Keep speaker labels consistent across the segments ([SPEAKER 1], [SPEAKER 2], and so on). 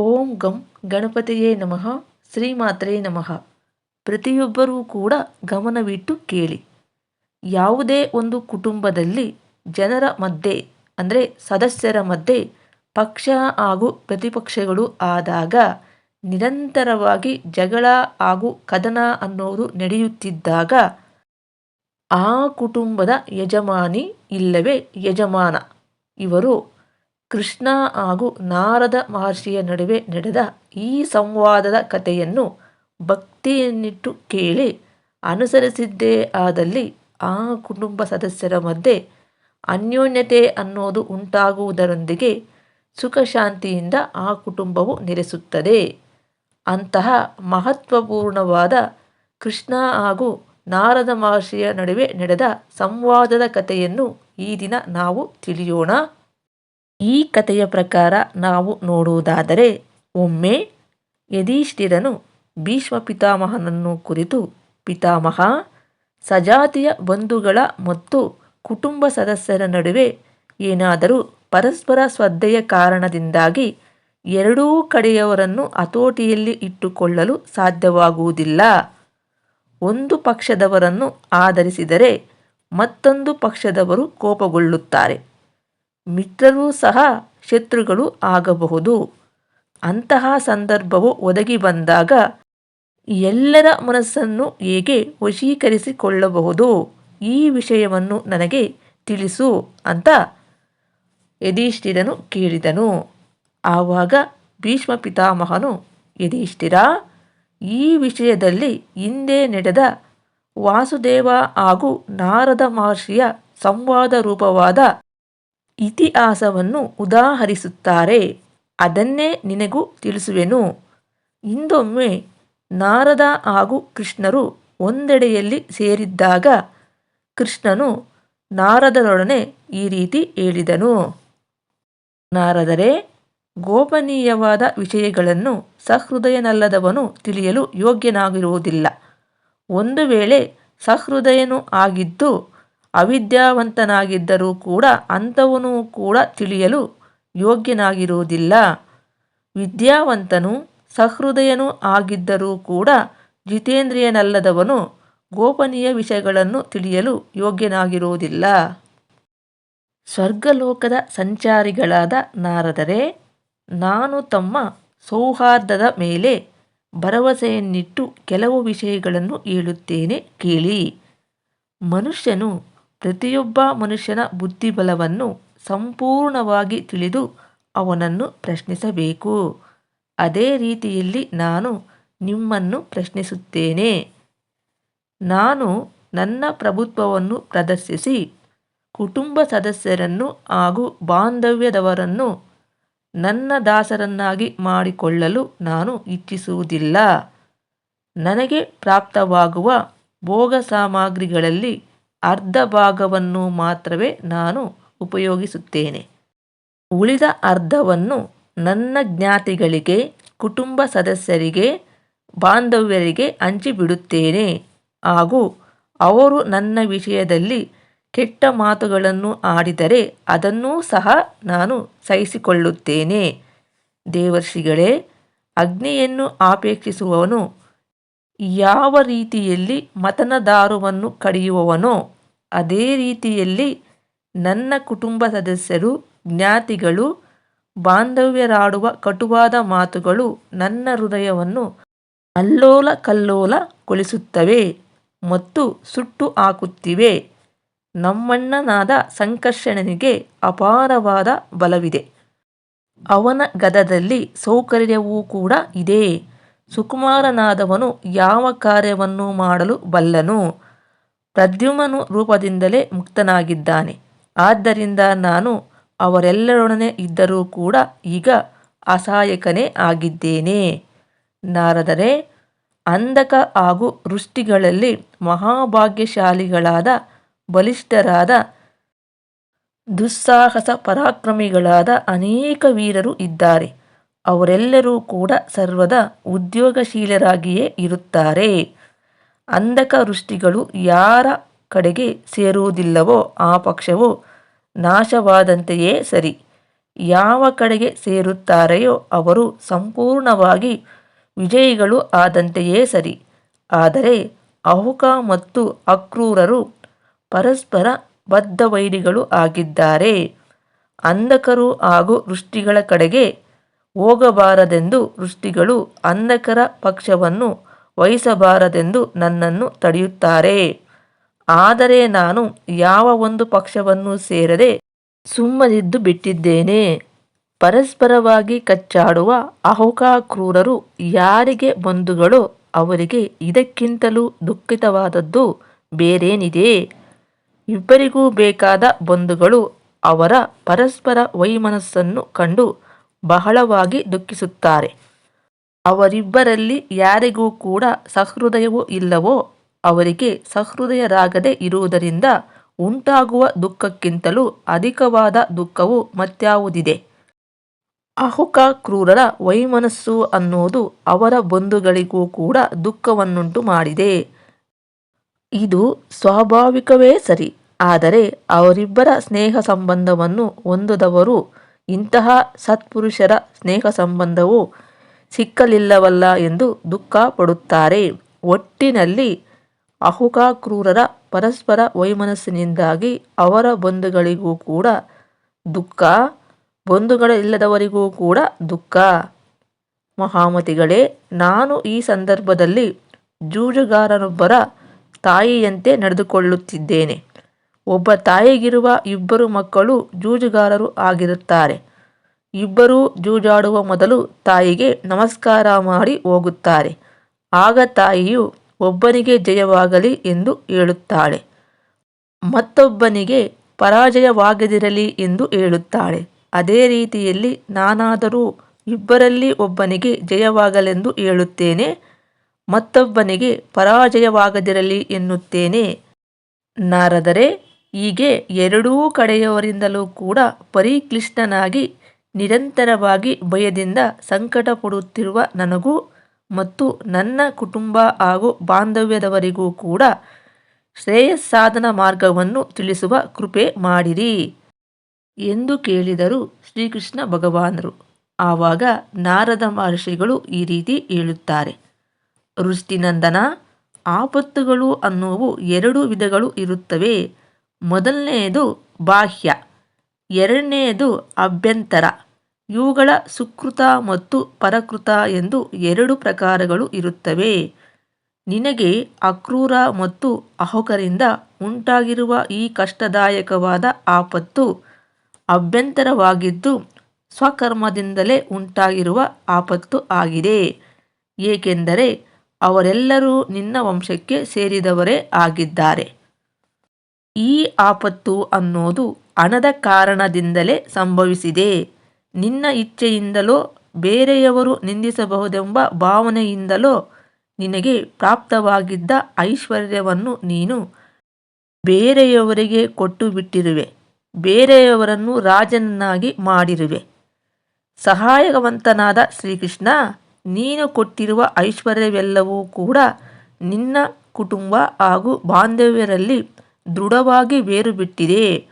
[SPEAKER 1] ಓಂ ಗಂ ಗಣಪತಿಯೇ ನಮಃ, ಶ್ರೀಮಾತ್ರೇ ನಮಃ. ಪ್ರತಿಯೊಬ್ಬರೂ ಕೂಡ ಗಮನವಿಟ್ಟು ಕೇಳಿ. ಯಾವುದೇ ಒಂದು ಕುಟುಂಬದಲ್ಲಿ ಜನರ ಮಧ್ಯೆ, ಅಂದರೆ ಸದಸ್ಯರ ಮಧ್ಯೆ, ಪಕ್ಷ ಹಾಗೂ ಪ್ರತಿಪಕ್ಷಗಳು ಆದಾಗ ನಿರಂತರವಾಗಿ ಜಗಳ ಹಾಗೂ ಕದನ ಅನ್ನೋದು ನಡೆಯುತ್ತಿದ್ದಾಗ ಆ ಕುಟುಂಬದ ಯಜಮಾನಿ ಇಲ್ಲವೇ ಯಜಮಾನ? ಇವರು ಕೃಷ್ಣ ಹಾಗೂ ನಾರದ ಮಹರ್ಷಿಯ ನಡುವೆ ನಡೆದ ಈ ಸಂವಾದದ ಕಥೆಯನ್ನು ಭಕ್ತಿಯನ್ನಿಟ್ಟು ಕೇಳಿ ಅನುಸರಿಸಿದ್ದೇ ಆದಲ್ಲಿ ಆ ಕುಟುಂಬ ಸದಸ್ಯರ ಮಧ್ಯೆ ಅನ್ಯೋನ್ಯತೆ ಅನ್ನೋದು ಉಂಟಾಗುವುದರೊಂದಿಗೆ ಸುಖಶಾಂತಿಯಿಂದ ಆ ಕುಟುಂಬವು ನೆಲೆಸುತ್ತದೆ. ಅಂತಹ ಮಹತ್ವಪೂರ್ಣವಾದ ಕೃಷ್ಣ ಹಾಗೂ ನಾರದ ಮಹರ್ಷಿಯ ನಡುವೆ ನಡೆದ ಸಂವಾದದ ಕಥೆಯನ್ನು ಈ ದಿನ ನಾವು ತಿಳಿಯೋಣ. ಈ ಕಥೆಯ ಪ್ರಕಾರ ನಾವು ನೋಡುವುದಾದರೆ, ಒಮ್ಮೆ ಯಧಿಷ್ಠಿರನು ಭೀಷ್ಮ ಪಿತಾಮಹನನ್ನು ಕುರಿತು ಪಿತಾಮಹ, ಸಜಾತಿಯ ಬಂಧುಗಳ ಮತ್ತು ಕುಟುಂಬ ಸದಸ್ಯರ ನಡುವೆ ಏನಾದರೂ ಪರಸ್ಪರ ಸ್ಪರ್ಧೆಯ ಕಾರಣದಿಂದಾಗಿ ಎರಡೂ ಕಡೆಯವರನ್ನು ಹತೋಟಿಯಲ್ಲಿ ಇಟ್ಟುಕೊಳ್ಳಲು ಸಾಧ್ಯವಾಗುವುದಿಲ್ಲ. ಒಂದು ಪಕ್ಷದವರನ್ನು ಆಧರಿಸಿದರೆ ಮತ್ತೊಂದು ಪಕ್ಷದವರು ಕೋಪಗೊಳ್ಳುತ್ತಾರೆ. ಮಿತ್ರರೂ ಸಹ ಶತ್ರುಗಳು ಆಗಬಹುದು. ಅಂತಹ ಸಂದರ್ಭವು ಒದಗಿ ಬಂದಾಗ ಎಲ್ಲರ ಮನಸ್ಸನ್ನು ಹೇಗೆ ವಶೀಕರಿಸಿಕೊಳ್ಳಬಹುದು? ಈ ವಿಷಯವನ್ನು ನನಗೆ ತಿಳಿಸು ಅಂತ ಯಧಿಷ್ಠಿರನು ಕೇಳಿದನು. ಆವಾಗ ಭೀಷ್ಮ ಪಿತಾಮಹನು ಯಧಿಷ್ಠಿರ ಈ ವಿಷಯದಲ್ಲಿ ಹಿಂದೆ ನಡೆದ ವಾಸುದೇವ ಹಾಗೂ ನಾರದ ಮಹರ್ಷಿಯ ಸಂವಾದ ರೂಪವಾದ ಇತಿಹಾಸವನ್ನು ಉದಾಹರಿಸುತ್ತಾರೆ. ಅದನ್ನೇ ನಿನಗೂ ತಿಳಿಸುವೆನು. ಹಿಂದೊಮ್ಮೆ ನಾರದ ಹಾಗೂ ಕೃಷ್ಣರು ಒಂದೆಡೆಯಲ್ಲಿ ಸೇರಿದ್ದಾಗ ಕೃಷ್ಣನು ನಾರದರೊಡನೆ ಈ ರೀತಿ ಹೇಳಿದನು. ನಾರದರೆ, ಗೋಪನೀಯವಾದ ವಿಷಯಗಳನ್ನು ಸಹೃದಯನಲ್ಲದವನು ತಿಳಿಯಲು ಯೋಗ್ಯನಾಗಿರುವುದಿಲ್ಲ. ಒಂದು ವೇಳೆ ಸಹೃದಯನು ಆಗಿದ್ದು ಅವಿದ್ಯಾವಂತನಾಗಿದ್ದರೂ ಕೂಡ ಅಂಥವನು ಕೂಡ ತಿಳಿಯಲು ಯೋಗ್ಯನಾಗಿರುವುದಿಲ್ಲ. ವಿದ್ಯಾವಂತನು ಸಹೃದಯನೂ ಆಗಿದ್ದರೂ ಕೂಡ ಜಿತೇಂದ್ರಿಯನಲ್ಲದವನು ಗೋಪನೀಯ ವಿಷಯಗಳನ್ನು ತಿಳಿಯಲು ಯೋಗ್ಯನಾಗಿರುವುದಿಲ್ಲ. ಸ್ವರ್ಗಲೋಕದ ಸಂಚಾರಿಗಳಾದ ನಾರದರೆ, ನಾನು ತಮ್ಮ ಸೌಹಾರ್ದದ ಮೇಲೆ ಭರವಸೆಯನ್ನಿಟ್ಟು ಕೆಲವು ವಿಷಯಗಳನ್ನು ಹೇಳುತ್ತೇನೆ ಕೇಳಿ. ಮನುಷ್ಯನು ಪ್ರತಿಯೊಬ್ಬ ಮನುಷ್ಯನ ಬುದ್ಧಿಬಲವನ್ನು ಸಂಪೂರ್ಣವಾಗಿ ತಿಳಿದು ಅವನನ್ನು ಪ್ರಶ್ನಿಸಬೇಕು. ಅದೇ ರೀತಿಯಲ್ಲಿ ನಾನು ನಿಮ್ಮನ್ನು ಪ್ರಶ್ನಿಸುತ್ತೇನೆ. ನಾನು ನನ್ನ ಪ್ರಭುತ್ವವನ್ನು ಪ್ರದರ್ಶಿಸಿ, ಕುಟುಂಬ ಸದಸ್ಯರನ್ನು ಹಾಗೂ ಬಾಂಧವ್ಯದವರನ್ನು ನನ್ನ ದಾಸರನ್ನಾಗಿ ಮಾಡಿಕೊಳ್ಳಲು ನಾನು ಇಚ್ಛಿಸುವುದಿಲ್ಲ. ನನಗೆ ಪ್ರಾಪ್ತವಾಗುವ ಭೋಗ ಸಾಮಗ್ರಿಗಳಲ್ಲಿ ಅರ್ಧ ಭಾಗವನ್ನು ಮಾತ್ರವೇ ನಾನು ಉಪಯೋಗಿಸುತ್ತೇನೆ. ಉಳಿದ ಅರ್ಧವನ್ನು ನನ್ನ ಜ್ಞಾತಿಗಳಿಗೆ, ಕುಟುಂಬ ಸದಸ್ಯರಿಗೆ, ಬಾಂಧವ್ಯರಿಗೆ ಹಂಚಿಬಿಡುತ್ತೇನೆ. ಹಾಗೂ ಅವರು ನನ್ನ ವಿಷಯದಲ್ಲಿ ಕೆಟ್ಟ ಮಾತುಗಳನ್ನು ಆಡಿದರೆ ಅದನ್ನೂ ಸಹ ನಾನು ಸಹಿಸಿಕೊಳ್ಳುತ್ತೇನೆ. ದೇವರ್ಷಿಗಳೇ, ಅಗ್ನಿಯನ್ನು ಆಪೇಕ್ಷಿಸುವವನು ಯಾವ ರೀತಿಯಲ್ಲಿ ಮತನದಾರವನ್ನು ಕಡಿಯುವವನೋ, ಅದೇ ರೀತಿಯಲ್ಲಿ ನನ್ನ ಕುಟುಂಬ ಸದಸ್ಯರು, ಜ್ಞಾತಿಗಳು, ಬಾಂಧವ್ಯರಾಡುವ ಕಟುವಾದ ಮಾತುಗಳು ನನ್ನ ಹೃದಯವನ್ನು ಅಲ್ಲೋಲ ಕಲ್ಲೋಲಗೊಳಿಸುತ್ತವೆ ಮತ್ತು ಸುಟ್ಟು ಹಾಕುತ್ತಿವೆ. ನಮ್ಮಣ್ಣನಾದ ಸಂಕರ್ಷಣನಿಗೆ ಅಪಾರವಾದ ಬಲವಿದೆ. ಅವನ ಗದದಲ್ಲಿ ಸೌಕರ್ಯವೂ ಕೂಡ ಇದೆ. ಸುಕುಮಾರನಾದವನು ಯಾವ ಕಾರ್ಯವನ್ನು ಮಾಡಲು ಬಲ್ಲನು? ಪ್ರದ್ಯುಮನು ರೂಪದಿಂದಲೇ ಮುಕ್ತನಾಗಿದ್ದಾನೆ. ಆದ್ದರಿಂದ ನಾನು ಅವರೆಲ್ಲರೊಡನೆ ಇದ್ದರೂ ಕೂಡ ಈಗ ಅಸಹಾಯಕನೇ ಆಗಿದ್ದೇನೆ. ನಾರದರೆ, ಅಂಧಕ ಹಾಗೂ ವೃಷ್ಟಿಗಳಲ್ಲಿ ಮಹಾಭಾಗ್ಯಶಾಲಿಗಳಾದ, ಬಲಿಷ್ಠರಾದ ದುಸ್ಸಾಹಸ ಪರಾಕ್ರಮಿಗಳಾದ ಅನೇಕ ವೀರರು ಇದ್ದಾರೆ. ಅವರೆಲ್ಲರೂ ಕೂಡ ಸರ್ವದ ಉದ್ಯೋಗಶೀಲರಾಗಿಯೇ ಇರುತ್ತಾರೆ. ಅಂಧಕ ವೃಷ್ಟಿಗಳು ಯಾರ ಕಡೆಗೆ ಸೇರುವುದಿಲ್ಲವೋ ಆ ಪಕ್ಷವು ನಾಶವಾದಂತೆಯೇ ಸರಿ. ಯಾವ ಕಡೆಗೆ ಸೇರುತ್ತಾರೆಯೋ ಅವರು ಸಂಪೂರ್ಣವಾಗಿ ವಿಜಯಿಗಳು ಆದಂತೆಯೇ ಸರಿ. ಆದರೆ ಅಹುಕ ಮತ್ತು ಅಕ್ರೂರರು ಪರಸ್ಪರ ಬದ್ಧವೈರಿಗಳು ಆಗಿದ್ದಾರೆ. ಅಂಧಕರು ಹಾಗೂ ವೃಷ್ಟಿಗಳ ಕಡೆಗೆ ಹೋಗಬಾರದೆಂದು ವೃಷ್ಟಿಗಳು ಅಂಧಕರ ಪಕ್ಷವನ್ನು ವಹಿಸಬಾರದೆಂದು ನನ್ನನ್ನು ತಡೆಯುತ್ತಾರೆ. ಆದರೆ ನಾನು ಯಾವ ಒಂದು ಪಕ್ಷವನ್ನು ಸೇರದೆ ಸುಮ್ಮನಿದ್ದು ಬಿಟ್ಟಿದ್ದೇನೆ. ಪರಸ್ಪರವಾಗಿ ಕಚ್ಚಾಡುವ ಅಹುಕ ಕ್ರೂರರು ಯಾರಿಗೆ ಬಂಧುಗಳೋ ಅವರಿಗೆ ಇದಕ್ಕಿಂತಲೂ ದುಃಖಿತವಾದದ್ದು ಬೇರೇನಿದೆ. ಇಬ್ಬರಿಗೂ ಬೇಕಾದ ಬಂಧುಗಳು ಅವರ ಪರಸ್ಪರ ವೈಮನಸ್ಸನ್ನು ಕಂಡು ಬಹಳವಾಗಿ ದುಃಖಿಸುತ್ತಾರೆ. ಅವರಿಬ್ಬರಲ್ಲಿ ಯಾರಿಗೂ ಕೂಡ ಸಹೃದಯವೂ ಇಲ್ಲವೋ ಅವರಿಗೆ ಸಹೃದಯರಾಗದೆ ಇರುವುದರಿಂದ ಉಂಟಾಗುವ ದುಃಖಕ್ಕಿಂತಲೂ ಅಧಿಕವಾದ ದುಃಖವು ಮತ್ಯಾವುದಿದೆ. ಅಹುಕ ಕ್ರೂರರ ವೈಮನಸ್ಸು ಅನ್ನೋದು ಅವರ ಬಂಧುಗಳಿಗೂ ಕೂಡ ದುಃಖವನ್ನುಂಟು ಮಾಡಿದೆ. ಇದು ಸ್ವಾಭಾವಿಕವೇ ಸರಿ, ಆದರೆ ಅವರಿಬ್ಬರ ಸ್ನೇಹ ಸಂಬಂಧವನ್ನು ಹೊಂದದವರು ಇಂತಹ ಸತ್ಪುರುಷರ ಸ್ನೇಹ ಸಂಬಂಧವು ಸಿಕ್ಕಲಿಲ್ಲವಲ್ಲ ಎಂದು ದುಃಖ ಪಡುತ್ತಾರೆ. ಒಟ್ಟಿನಲ್ಲಿ ಅಹುಕ ಕ್ರೂರರ ಪರಸ್ಪರ ವೈಮನಸ್ಸಿನಿಂದಾಗಿ ಅವರ ಬಂಧುಗಳಿಗೂ ಕೂಡ ದುಃಖ, ಬಂಧುಗಳಿಲ್ಲದವರಿಗೂ ಕೂಡ ದುಃಖ. ಮಹಾಮತಿಗಳೇ, ನಾನು ಈ ಸಂದರ್ಭದಲ್ಲಿ ಜೂಜುಗಾರನೊಬ್ಬರ ತಾಯಿಯಂತೆ ನಡೆದುಕೊಳ್ಳುತ್ತಿದ್ದೇನೆ. ಒಬ್ಬ ತಾಯಿಗಿರುವ ಇಬ್ಬರು ಮಕ್ಕಳು ಜೂಜುಗಾರರು ಆಗಿರುತ್ತಾರೆ. ಇಬ್ಬರೂ ಜೂಜಾಡುವ ಮೊದಲು ತಾಯಿಗೆ ನಮಸ್ಕಾರ ಮಾಡಿ ಹೋಗುತ್ತಾರೆ. ಆಗ ತಾಯಿಯು ಒಬ್ಬನಿಗೆ ಜಯವಾಗಲಿ ಎಂದು ಹೇಳುತ್ತಾಳೆ. ಮತ್ತೊಬ್ಬನಿಗೆ ಪರಾಜಯವಾಗದಿರಲಿ ಎಂದು ಹೇಳುತ್ತಾಳೆ. ಅದೇ ರೀತಿಯಲ್ಲಿ ನಾನಾದರೂ ಇಬ್ಬರಲ್ಲಿ ಒಬ್ಬನಿಗೆ ಜಯವಾಗಲೆಂದು ಹೇಳುತ್ತೇನೆ, ಮತ್ತೊಬ್ಬನಿಗೆ ಪರಾಜಯವಾಗದಿರಲಿ ಎನ್ನುತ್ತೇನೆ. ನಾರದರೆ ಹೀಗೆ ಎರಡೂ ಕಡೆಯವರಿಂದಲೂ ಕೂಡ ಪರಿಕ್ಲಿಷ್ಟನಾಗಿ, ನಿರಂತರವಾಗಿ ಭಯದಿಂದ ಸಂಕಟ ಪಡುತ್ತಿರುವ ನನಗೂ ಮತ್ತು ನನ್ನ ಕುಟುಂಬ ಹಾಗೂ ಬಾಂಧವ್ಯದವರಿಗೂ ಕೂಡ ಶ್ರೇಯಸ್ಸಾಧನ ಮಾರ್ಗವನ್ನು ತಿಳಿಸುವ ಕೃಪೆ ಮಾಡಿರಿ ಎಂದು ಕೇಳಿದರು ಶ್ರೀಕೃಷ್ಣ ಭಗವಾನರು. ಆವಾಗ ನಾರದ ಮಹರ್ಷಿಗಳು ಈ ರೀತಿ ಹೇಳುತ್ತಾರೆ ವೃಷ್ಟಿನಂದನ ಆಪತ್ತುಗಳು ಅನ್ನುವು ಎರಡು ವಿಧಗಳು ಇರುತ್ತವೆ. ಮೊದಲನೆಯದು ಬಾಹ್ಯ, ಎರಡನೆಯದು ಅಭ್ಯಂತರ. ಇವುಗಳ ಸುಕೃತ ಮತ್ತು ಪರಕೃತ ಎಂದು ಎರಡು ಪ್ರಕಾರಗಳು ಇರುತ್ತವೆ. ನಿನಗೆ ಅಕ್ರೂರ ಮತ್ತು ಅಹೋಕರಿಂದ ಉಂಟಾಗಿರುವ ಈ ಕಷ್ಟದಾಯಕವಾದ ಆಪತ್ತು ಅಭ್ಯಂತರವಾಗಿದ್ದು ಸ್ವಕರ್ಮದಿಂದಲೇ ಉಂಟಾಗಿರುವ ಆಪತ್ತು ಆಗಿದೆ. ಏಕೆಂದರೆ ಅವರೆಲ್ಲರೂ ನಿನ್ನ ವಂಶಕ್ಕೆ ಸೇರಿದವರೇ ಆಗಿದ್ದಾರೆ. ಈ ಆಪತ್ತು ಅನ್ನೋದು ಹಣದ ಕಾರಣದಿಂದಲೇ ಸಂಭವಿಸಿದೆ. ನಿನ್ನ ಇಚ್ಛೆಯಿಂದಲೋ ಬೇರೆಯವರು ನಿಂದಿಸಬಹುದೆಂಬ ಭಾವನೆಯಿಂದಲೋ ನಿನಗೆ ಪ್ರಾಪ್ತವಾಗಿದ್ದ ಐಶ್ವರ್ಯವನ್ನು ನೀನು ಬೇರೆಯವರಿಗೆ ಕೊಟ್ಟು ಬಿಟ್ಟಿರುವೆ ಬೇರೆಯವರನ್ನು ರಾಜನನ್ನಾಗಿ ಮಾಡಿರುವೆ. ಸಹಾಯವಂತನಾದ ಶ್ರೀಕೃಷ್ಣ, ನೀನು ಕೊಟ್ಟಿರುವ ಐಶ್ವರ್ಯವೆಲ್ಲವೂ ಕೂಡ ನಿನ್ನ ಕುಟುಂಬ ಹಾಗೂ ಬಾಂಧವ್ಯರಲ್ಲಿ ದೃಢವಾಗಿ ಬೇರು ಬಿಟ್ಟಿದೆ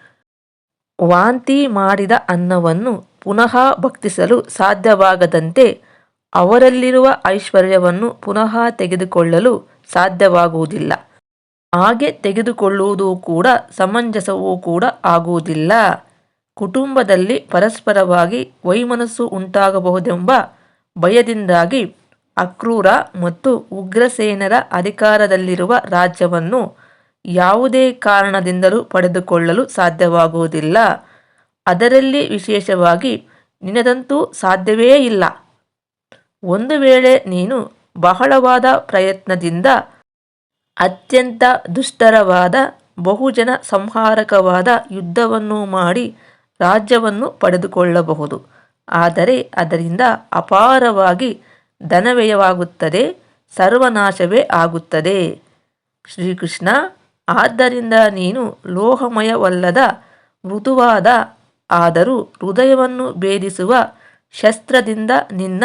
[SPEAKER 1] ವಾಂತಿ ಮಾಡಿದ ಅನ್ನವನ್ನು ಪುನಃ ಭಕ್ತಿಸಲು ಸಾಧ್ಯವಾಗದಂತೆ ಅವರಲ್ಲಿರುವ ಐಶ್ವರ್ಯವನ್ನು ಪುನಃ ತೆಗೆದುಕೊಳ್ಳಲು ಸಾಧ್ಯವಾಗುವುದಿಲ್ಲ. ಹಾಗೆ ತೆಗೆದುಕೊಳ್ಳುವುದೂ ಕೂಡ ಸಮಂಜಸವೂ ಕೂಡ ಆಗುವುದಿಲ್ಲ. ಕುಟುಂಬದಲ್ಲಿ ಪರಸ್ಪರವಾಗಿ ವೈಮನಸ್ಸು ಉಂಟಾಗಬಹುದೆಂಬ ಭಯದಿಂದಾಗಿ ಅಕ್ರೂರ ಮತ್ತು ಉಗ್ರಸೇನರ ಅಧಿಕಾರದಲ್ಲಿರುವ ರಾಜ್ಯವನ್ನು ಯಾವುದೇ ಕಾರಣದಿಂದಲೂ ಪಡೆದುಕೊಳ್ಳಲು ಸಾಧ್ಯವಾಗುವುದಿಲ್ಲ. ಅದರಲ್ಲಿ ವಿಶೇಷವಾಗಿ, ನಿನದಂತೂ ಸಾಧ್ಯವೇ ಇಲ್ಲ. ಒಂದು ವೇಳೆ ನೀನು ಬಹಳವಾದ ಪ್ರಯತ್ನದಿಂದ ಅತ್ಯಂತ ದುಷ್ಟರವಾದ, ಬಹುಜನ ಸಂಹಾರಕವಾದ ಯುದ್ಧವನ್ನು ಮಾಡಿ ರಾಜ್ಯವನ್ನು ಪಡೆದುಕೊಳ್ಳಬಹುದು. ಆದರೆ ಅದರಿಂದ ಅಪಾರವಾಗಿ ಧನವ್ಯಯವಾಗುತ್ತದೆ, ಸರ್ವನಾಶವೇ ಆಗುತ್ತದೆ. ಶ್ರೀಕೃಷ್ಣ ಆದ್ದರಿಂದ ನೀನು ಲೋಹಮಯವಲ್ಲದ ಮೃದುವಾದ, ಆದರೂ ಹೃದಯವನ್ನು ಭೇದಿಸುವ ಶಸ್ತ್ರದಿಂದ ನಿನ್ನ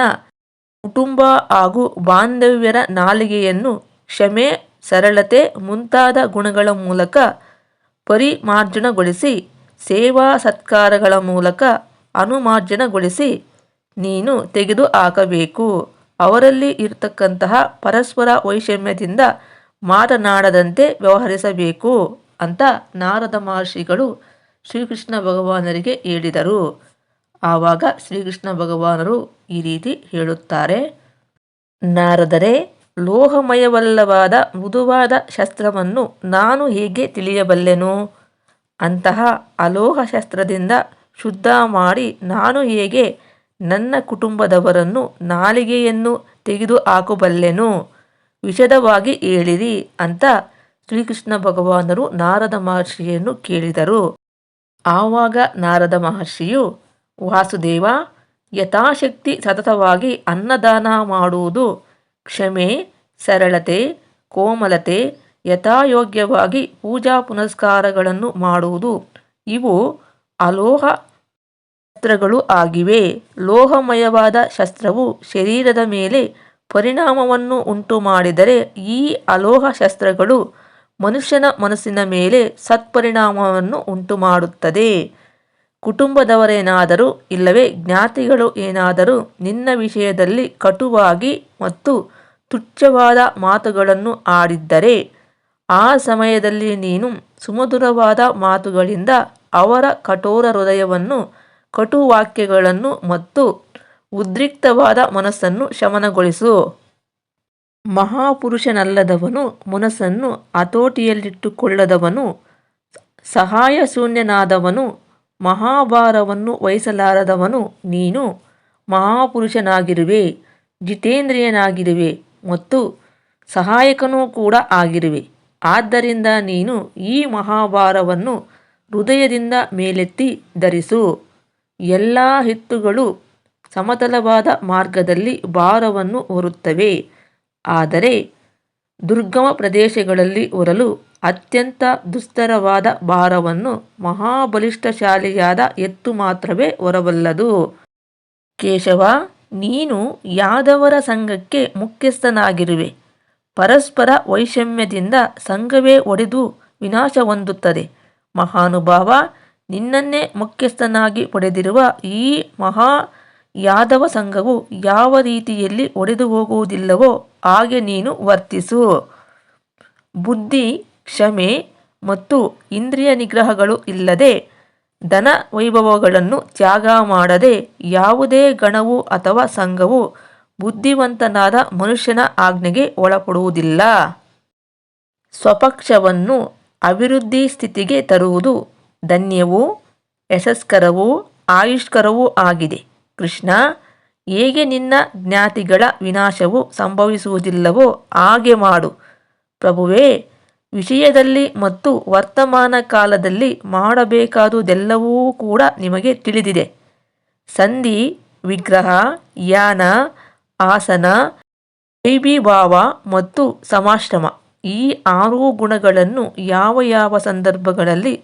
[SPEAKER 1] ಕುಟುಂಬ ಹಾಗೂ ಬಾಂಧವ್ಯರ ನಾಲಿಗೆಯನ್ನು ಕ್ಷಮೆ, ಸರಳತೆ ಮುಂತಾದ ಗುಣಗಳ ಮೂಲಕ ಪರಿಮಾರ್ಜನಗೊಳಿಸಿ, ಸೇವಾ ಸತ್ಕಾರಗಳ ಮೂಲಕ ಅನುಮಾರ್ಜನಗೊಳಿಸಿ ನೀನು ತೆಗೆದು ಹಾಕಬೇಕು ಅವರಲ್ಲಿ ಇರತಕ್ಕಂತಹ ಪರಸ್ಪರ ವೈಷಮ್ಯದಿಂದ ಮಾತನಾಡದಂತೆ ವ್ಯವಹರಿಸಬೇಕು ಅಂತ ನಾರದ ಮಹರ್ಷಿಗಳು ಶ್ರೀಕೃಷ್ಣ ಭಗವಾನರಿಗೆ ಹೇಳಿದರು. ಆವಾಗ ಶ್ರೀಕೃಷ್ಣ ಭಗವಾನರು ಈ ರೀತಿ ಹೇಳುತ್ತಾರೆ. ನಾರದರೆ, ಲೋಹಮಯವಲ್ಲವಾದ ಮೃದುವಾದ ಶಸ್ತ್ರವನ್ನು ನಾನು ಹೇಗೆ ತಿಳಿಯಬಲ್ಲೆನು? ಅಂತಹ ಅಲೋಹ ಶಸ್ತ್ರದಿಂದ ಶುದ್ಧ ಮಾಡಿ ನಾನು ಹೇಗೆ ನನ್ನ ಕುಟುಂಬದವರನ್ನು ನಾಲಿಗೆಯನ್ನು ತೆಗೆದು ಹಾಕಬಲ್ಲೆನು? ವಿಶದವಾಗಿ ಹೇಳಿರಿ ಅಂತ ಶ್ರೀಕೃಷ್ಣ ಭಗವಾನರು ನಾರದ ಮಹರ್ಷಿಯನ್ನು ಕೇಳಿದರು. ಆವಾಗ ನಾರದ ಮಹರ್ಷಿಯು, ವಾಸುದೇವ, ಯಥಾಶಕ್ತಿ ಸತತವಾಗಿ ಅನ್ನದಾನ ಮಾಡುವುದು ಕ್ಷಮೆ, ಸರಳತೆ, ಕೋಮಲತೆ, ಯಥಾಯೋಗ್ಯವಾಗಿ ಪೂಜಾ ಪುನಸ್ಕಾರಗಳನ್ನು ಮಾಡುವುದು. ಇವು ಅಲೋಹ ಶಸ್ತ್ರಗಳು ಆಗಿವೆ. ಲೋಹಮಯವಾದ ಶಸ್ತ್ರವು ಶರೀರದ ಮೇಲೆ ಪರಿಣಾಮವನ್ನು ಉಂಟು ಮಾಡಿದರೆ ಈ ಅಲೋಹ ಶಸ್ತ್ರಗಳು ಮನುಷ್ಯನ ಮನಸ್ಸಿನ ಮೇಲೆ ಸತ್ಪರಿಣಾಮವನ್ನು ಉಂಟು ಮಾಡುತ್ತದೆ ಕುಟುಂಬದವರೇನಾದರೂ ಇಲ್ಲವೇ ಜ್ಞಾತಿಗಳು ಏನಾದರೂ ನಿನ್ನ ವಿಷಯದಲ್ಲಿ ಕಟುವಾಗಿ ಮತ್ತು ತುಚ್ಛವಾದ ಮಾತುಗಳನ್ನು ಆಡಿದ್ದರೆ, ಆ ಸಮಯದಲ್ಲಿ ನೀನು ಸುಮಧುರವಾದ ಮಾತುಗಳಿಂದ ಅವರ ಕಠೋರ ಹೃದಯವನ್ನು, ಕಟುವಾಕ್ಯಗಳನ್ನು ಮತ್ತು ಉದ್ರಿಕ್ತವಾದ ಮನಸ್ಸನ್ನು ಶಮನಗೊಳಿಸು. ಮಹಾಪುರುಷನಲ್ಲದವನು ಮನಸ್ಸನ್ನು ಹತೋಟಿಯಲ್ಲಿಟ್ಟುಕೊಳ್ಳದವನು, ಸಹಾಯಶೂನ್ಯನಾದವನು, ಮಹಾಭಾರವನ್ನು ವಹಿಸಲಾರದವನು ನೀನು ಮಹಾಪುರುಷನಾಗಿರುವೆ, ಜಿತೇಂದ್ರಿಯನಾಗಿರುವೆ ಮತ್ತು ಸಹಾಯಕನೂ ಕೂಡ ಆಗಿರುವೆ. ಆದ್ದರಿಂದ ನೀನು ಈ ಮಹಾಭಾರವನ್ನು ಹೃದಯದಿಂದ ಮೇಲೆತ್ತಿ ಧರಿಸು. ಎಲ್ಲ ಎತ್ತುಗಳು ಸಮತಲವಾದ ಮಾರ್ಗದಲ್ಲಿ ಭಾರವನ್ನು ಹೊರುತ್ತವೆ. ಆದರೆ ದುರ್ಗಮ ಪ್ರದೇಶಗಳಲ್ಲಿ ಹೊರಲು ಅತ್ಯಂತ ದುಸ್ತರವಾದ ಭಾರವನ್ನು ಮಹಾಬಲಿಷ್ಠಶಾಲಿಯಾದ ಎತ್ತು ಮಾತ್ರವೇ ಹೊರಬಲ್ಲದು. ಕೇಶವ, ನೀನು ಯಾದವರ ಸಂಘಕ್ಕೆ ಮುಖ್ಯಸ್ಥನಾಗಿರುವೆ. ಪರಸ್ಪರ ವೈಷಮ್ಯದಿಂದ ಸಂಘವೇ ಒಡೆದು ವಿನಾಶ ಹೊಂದುತ್ತದೆ. ಮಹಾನುಭಾವ, ನಿನ್ನನ್ನೇ ಮುಖ್ಯಸ್ಥನಾಗಿ ಪಡೆದಿರುವ ಈ ಮಹಾ ಯಾದವ ಸಂಘವು ಯಾವ ರೀತಿಯಲ್ಲಿ ಒಡೆದು ಹೋಗುವುದಿಲ್ಲವೋ ಹಾಗೆ ನೀನು ವರ್ತಿಸು. ಬುದ್ಧಿ, ಕ್ಷಮೆ ಮತ್ತು ಇಂದ್ರಿಯ ನಿಗ್ರಹಗಳು ಇಲ್ಲದೆ ಧನ ವೈಭವಗಳನ್ನು ತ್ಯಾಗ ಮಾಡದೆ ಯಾವುದೇ ಗಣವು ಅಥವಾ ಸಂಘವು ಬುದ್ಧಿವಂತನಾದ ಮನುಷ್ಯನ ಆಜ್ಞೆಗೆ ಒಳಪಡುವುದಿಲ್ಲ. ಸ್ವಪಕ್ಷವನ್ನು ಅಭಿವೃದ್ಧಿ ಸ್ಥಿತಿಗೆ ತರುವುದು ಧನ್ಯವೂ, ಯಶಸ್ಕರವೂ, ಆಯುಷ್ಕರವೂ ಆಗಿದೆ. ಕೃಷ್ಣ, ಹೇಗೆ ನಿನ್ನ ಜ್ಞಾತಿಗಳ ವಿನಾಶವು ಸಂಭವಿಸುವುದಿಲ್ಲವೋ ಹಾಗೆ ಮಾಡು. ಪ್ರಭುವೇ, ವಿಷಯದಲ್ಲಿ ಮತ್ತು ವರ್ತಮಾನ ಕಾಲದಲ್ಲಿ ಮಾಡಬೇಕಾದುದೆಲ್ಲವೂ ಕೂಡ ನಿಮಗೆ ತಿಳಿದಿದೆ. ಸಂಧಿ, ವಿಗ್ರಹ, ಯಾನ, ಆಸನ ವೈಭಿಭಾವ ಮತ್ತು ಸಮಾಶ್ರಮ ಈ ಆರು ಗುಣಗಳನ್ನು ಯಾವ ಯಾವ ಸಂದರ್ಭಗಳಲ್ಲಿ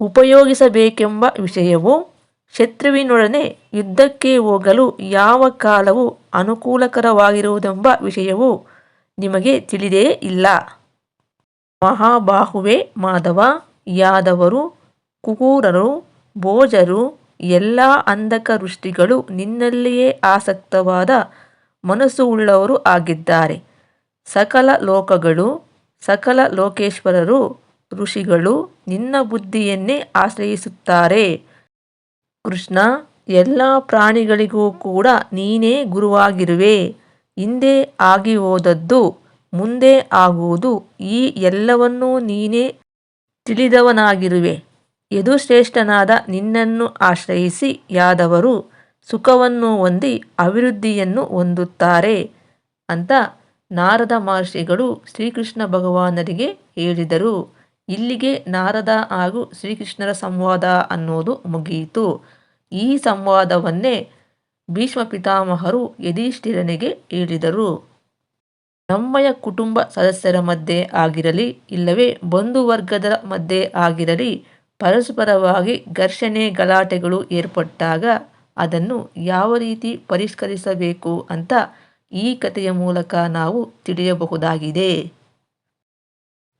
[SPEAKER 1] ಉಪಯೋಗಿಸಬೇಕೆಂಬ ವಿಷಯವು ಶತ್ರುವಿನೊಡನೆ ಯುದ್ಧಕ್ಕೆ ಹೋಗಲು ಯಾವ ಕಾಲವು ಅನುಕೂಲಕರವಾಗಿರುವುದೆಂಬ ವಿಷಯವು ನಿಮಗೆ ತಿಳಿದೇ ಇಲ್ಲ. ಮಹಾಬಾಹುವೆ ಮಾಧವ, ಯಾದವರು ಕುಕೂರರು ಭೋಜರು, ಎಲ್ಲ ಅಂಧಕ ವೃಷ್ಟಿಗಳು ನಿನ್ನಲ್ಲಿಯೇ ಆಸಕ್ತವಾದ ಮನಸ್ಸು ಉಳ್ಳವರು ಆಗಿದ್ದಾರೆ. ಸಕಲ ಲೋಕಗಳು, ಸಕಲ ಲೋಕೇಶ್ವರರು, ಋಷಿಗಳು ನಿನ್ನ ಬುದ್ಧಿಯನ್ನೇ ಆಶ್ರಯಿಸುತ್ತಾರೆ. ಕೃಷ್ಣ, ಎಲ್ಲ ಪ್ರಾಣಿಗಳಿಗೂ ಕೂಡ ನೀನೇ ಗುರುವಾಗಿರುವೆ. ಹಿಂದೆ ಆಗಿ ಹೋದದ್ದು, ಮುಂದೆ ಆಗುವುದು ಈ ಎಲ್ಲವನ್ನೂ ನೀನೇ ತಿಳಿದವನಾಗಿರುವೆ. ಯದುಶ್ರೇಷ್ಠನಾದ ನಿನ್ನನ್ನು ಆಶ್ರಯಿಸಿ ಯಾದವರು ಸುಖವನ್ನು ಹೊಂದಿ ಅಭಿವೃದ್ಧಿಯನ್ನು ಹೊಂದುತ್ತಾರೆ ಅಂತ ನಾರದ ಮಹರ್ಷಿಗಳು ಶ್ರೀಕೃಷ್ಣ ಭಗವಾನರಿಗೆ ಹೇಳಿದರು. ಇಲ್ಲಿಗೆ ನಾರದ ಹಾಗೂ ಶ್ರೀಕೃಷ್ಣರ ಸಂವಾದ ಅನ್ನೋದು ಮುಗಿಯಿತು. ಈ ಸಂವಾದವನ್ನೇ ಭೀಷ್ಮ ಪಿತಾಮಹರು ಯಧಿಷ್ಠಿರನಿಗೆ ಹೇಳಿದರು. ನಮ್ಮಯ ಕುಟುಂಬ ಸದಸ್ಯರ ಮಧ್ಯೆ ಆಗಿರಲಿ, ಇಲ್ಲವೇ ಬಂಧುವರ್ಗದ ಮಧ್ಯೆ ಆಗಿರಲಿ, ಪರಸ್ಪರವಾಗಿ ಘರ್ಷಣೆ ಗಲಾಟೆಗಳು ಏರ್ಪಟ್ಟಾಗ ಅದನ್ನು ಯಾವ ರೀತಿ ಪರಿಷ್ಕರಿಸಬೇಕು ಅಂತ ಈ ಕಥೆಯ ಮೂಲಕ ನಾವು ತಿಳಿಯಬಹುದಾಗಿದೆ.